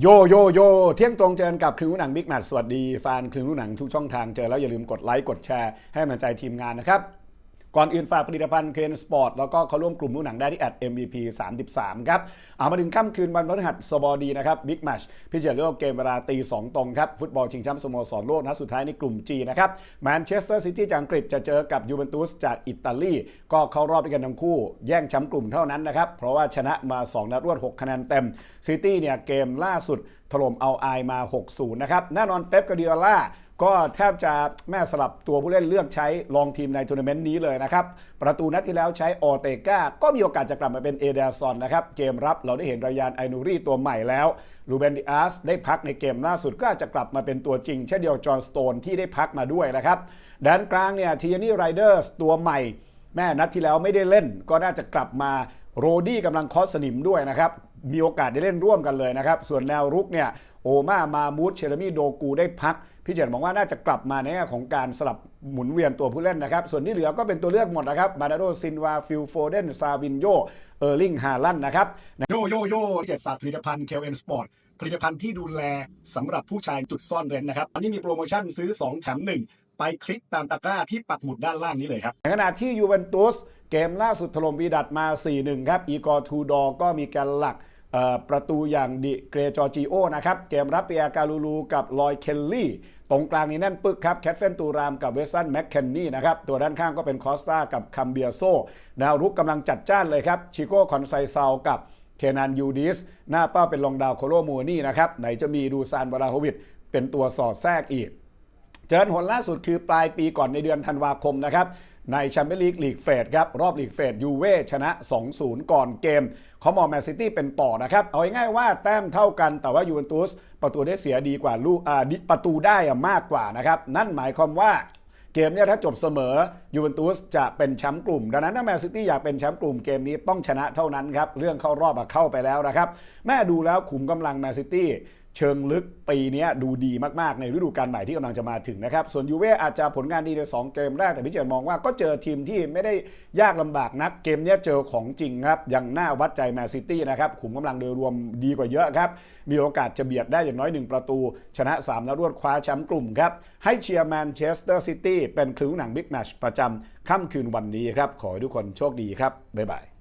โยโยโยเที่ยงตรงเจอกับคลึงลูหนังบิ๊กแมทสวัสดีแฟนคลึงลูหนังทุกช่องทางเจอแล้วอย่าลืมกดไลค์กดแชร์ให้กำลังใจทีมงานนะครับ ก่อนอื่นฝากผลิตภัณฑ์เคนสปอร์ตแล้วก็เขาร่วมกลุ่มลูกหนังได้ที่แอด MVP 33 ครับ เอามาถึงค่ำคืนวันพฤหัสบดีนะครับบิ๊กแมชพิเศษโลกเกมเวลาตี 2 ตรงครับ ฟุตบอลชิงแชมป์สโมสรโลกนัดสุดท้ายในกลุ่ม G นะครับแมนเชสเตอร์ซิตี้จากอังกฤษจะเจอกับยูเวนตุสจากอิตาลีก็เข้ารอบด้วยกันทั้งคู่ แย่งแชมป์กลุ่มเท่านั้นนะครับเพราะว่าชนะมา 2 นัดรวด 6 คะแนนเต็มซิตี้เนี่ยเกมล่าสุดถล่มเอาไอมา 6-0 นะครับแน่นอนเป๊ปกาเดียล่า ก็แทบจะแม่สลับตัวผู้เล่นเลือกใช้ลองทีมในทัวร์นาเมนต์นี้เลยนะครับ ประตูนัดที่แล้วใช้ออเตกาก็มีโอกาสจะกลับมาเป็นเอเดซอนนะครับ เกมรับเราได้เห็นรายานไอนูรีตัวใหม่แล้วลูเบนดิอาสได้พักในเกมล่าสุดก็อาจจะกลับมาเป็นตัวจริง เช่นเดียวจอห์นสโตนที่ได้พักมาด้วยนะครับด้านกลางเนี่ยทีนี่ไรเดอร์สตัวใหม่ แม่นัดที่แล้วไม่ได้เล่น ก็น่าจะกลับมาโรดี้กำลังคอสนิมด้วยนะครับมีโอกาสได้เล่นร่วมกันเลยนะครับ ส่วนแนวรุกเนี่ย โอมามามูดเชลมี่โดกูได้พัก พี่เจตบอกว่าน่าจะกลับมาในแง่ของการสลับหมุนเวียนตัวผู้เล่นนะครับ ส่วนที่เหลือก็เป็นตัวเลือกหมดนะครับมาดาโดซินวาฟิลโฟเดนซาวินโยเออร์ลิงฮาลันนะครับโยโยโยพี่เจตฝากผลิตภัณฑ์เคลเอนสปอร์ตผลิตภัณฑ์ที่ดูแลสำหรับผู้ชายจุดซ่อนเร้นนะครับอันนี้มีโปรโมชั่นซื้อ 2 แถม 1ไปคลิกตามตะกร้าที่ปักหมุดด้านล่างนี้เลยครับในขณะที่ยูเวนตุสเกมล่าสุดถล่มวีดัตมา 4-1 ครับ อีกอร์ทูดอร์ก็มีการหลักเอ่อ ประตูอย่างดิเกรจอร์จิโอนะครับเกมรับเปียการูลูกับลอยเคลลี่ ตรงกลางนี่แน่นปึกครับแคทเฟนตูรามกับเวสันแมคเคนนี่นะครับตัวด้านข้างก็เป็นคอสตากับคัมเบียโซแนวรุกกำลังจัดจ้านเลยครับชิโก้คอนไซเซากับเคนันยูดิสหน้าเป้าเป็นลองดาวโคโลมูนี่นะครับไหนจะมีดูซานบาราโฮวิดเป็นตัวสอดแทรกอีก เจอผลล่าสุดคือปลายปีก่อนในเดือนธันวาคมนะครับ ในแชมเปี้ยนลีกลีกเฟสครับรอบลีกเฟสยูเว่ชนะ 2-0 ก่อนเกมเขามองแมนซิตี้เป็นต่อนะครับ เอาง่ายๆว่าแต้มเท่ากันแต่ว่ายูเวนตุสประตูได้เสียดีกว่าลูกประตูได้มากกว่านะครับ นั่นหมายความว่าเกมเนี่ยถ้าจบเสมอยูเวนตุสจะเป็นแชมป์กลุ่ม ดังนั้นถ้าแมนซิตี้อยากเป็นแชมป์กลุ่มเกมนี้ต้องชนะเท่านั้นครับ เรื่องเข้ารอบเข้าไปแล้วนะครับ แม่ดูแล้วขุมกำลังแมนซิตี้ เชิงลึกปีนี้ดูดีมาก ๆ ในฤดูกาลใหม่ที่กำลังจะมาถึงนะครับ ส่วนยูเว่อาจจะผลงานดีใน 2 เกมแรก แต่พี่เจนมองว่าก็เจอทีมที่ไม่ได้ยากลำบากนัก เกมนี้เจอของจริงครับ ยังน่าวัดใจแมนซิตี้นะครับ ขุมกำลังโดยรวมดีกว่าเยอะครับ มีโอกาสจะเบียดได้อย่างน้อย 1 ประตู ชนะ3แล้วรวดคว้าแชมป์กลุ่มครับ ให้เชียร์แมนเชสเตอร์ซิตี้เป็นคลื่นหนังบิ๊กแมชประจำค่ำคืนวันนี้ครับ ขอให้ทุกคนโชคดีครับบ๊ายบาย